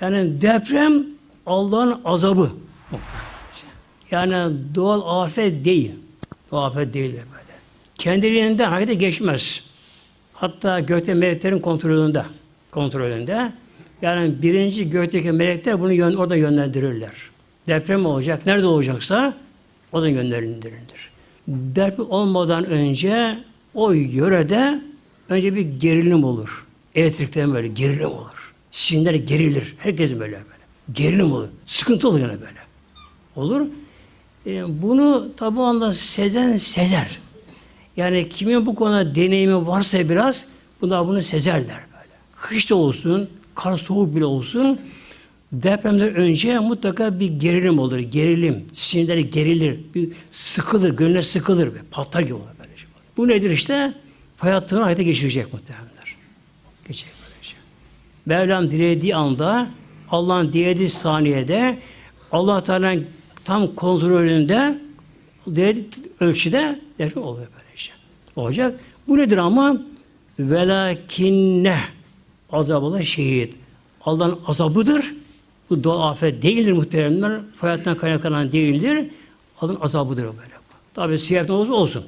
Yani deprem Allah'ın azabı. Yani doğal afet değil. Doğal afet değil böyle. Kendiliğinden harekete geçmez. Hatta gökte meleklerin kontrolünde. Kontrolünde. Yani birinci gökteki melekler bunu yön, orada yönlendirirler. Deprem olacak, nerede olacaksa o da yönlendirilir. Deprem olmadan önce o yörede önce bir gerilim olur. Elektrikten böyle gerilim olur. Sinirler gerilir. Herkesin böyle böyle. Gerilim olur. Sıkıntı olur yani böyle. Olur. E, bunu tabi anda sezen sezer. Yani kimin bu konuda deneyimi varsa biraz bunlar bunu sezerler böyle. Kış da olsun, kar soğuk bile olsun depremden önce mutlaka bir gerilim olur. Gerilim. Sinirleri gerilir. Bir sıkılır. Gönlüne sıkılır. Be. Patlar gibi olur böyle şey. Bu nedir işte? Hayatını hayata geçirecek muhtemelenler. Geçecek. Mevlam dilediği anda Allah'ın dilediği saniyede Allah Teala'nın tam kontrolünde ölçüde deprem oluyor böyle şey. Olacak. Bu nedir ama? Velakinne azabı şehit. Allah'ın azabıdır. Bu doğal afet değildir muhteremler. Hayattan kaynaklanan değildir. Allah'ın azabıdır o böyle. Tabi siyah olursa olsun.